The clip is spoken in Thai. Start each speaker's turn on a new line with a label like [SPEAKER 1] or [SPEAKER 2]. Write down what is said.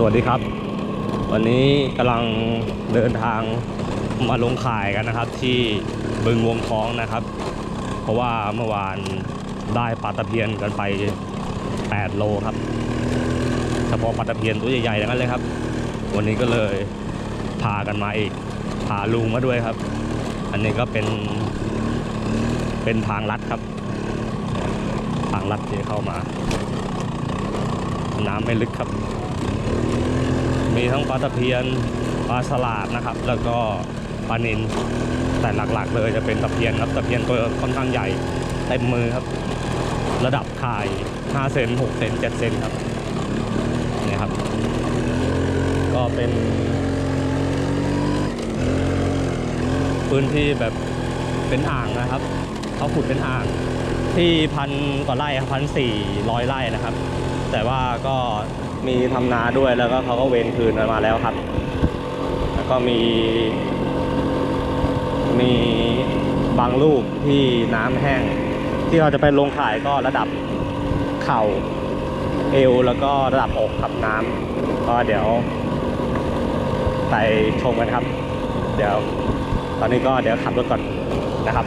[SPEAKER 1] สวัสดีครับ วันนี้กำลังเดินทางมาลงข่ายกันนะครับ ที่บึงวงท้องนะครับ เพราะว่าเมื่อวานได้ปลาตะเพียนกันไป 8 โลครับเฉพาะปลาตะเพียนตัวใหญ่ๆทั้งนั้นเลยครับ วันนี้ก็เลยพากันมาอีกพาลุงมาด้วยครับ อันนี้ก็เป็นเป็นทางลัดครับ ทางลัดที่เข้ามา น้ำไม่ลึกครับ มีทั้งปลาตะเพียนปลาสลาดนะครับ แล้วก็ปลานินแต่หลักๆเลยจะเป็นตะเพียนครับตะเพียนตัวค่อนข้างใหญ่เต็มมือครับ ระดับข่าย 5 เซน6เซน7เซนครับนี่ครับ ก็เป็นพื้นที่แบบเป็นอ่างนะครับเขาขุดเป็นอ่างที่พันกว่าไร่พันสี่ร้อยไร่นะครับ แต่ว่าก็ มีทำนาด้วยแล้วก็เขาก็เวนคืนมาแล้วครับ แล้วก็มี มีบางลูกที่น้ำแห้ง ที่เราจะไปลงขายก็ระดับเข่าเอวแล้วก็ระดับอกครับน้ำก็เดี๋ยวไปชมกันครับ เดี๋ยวตอนนี้ก็เดี๋ยวขับรถก่อนนะครับ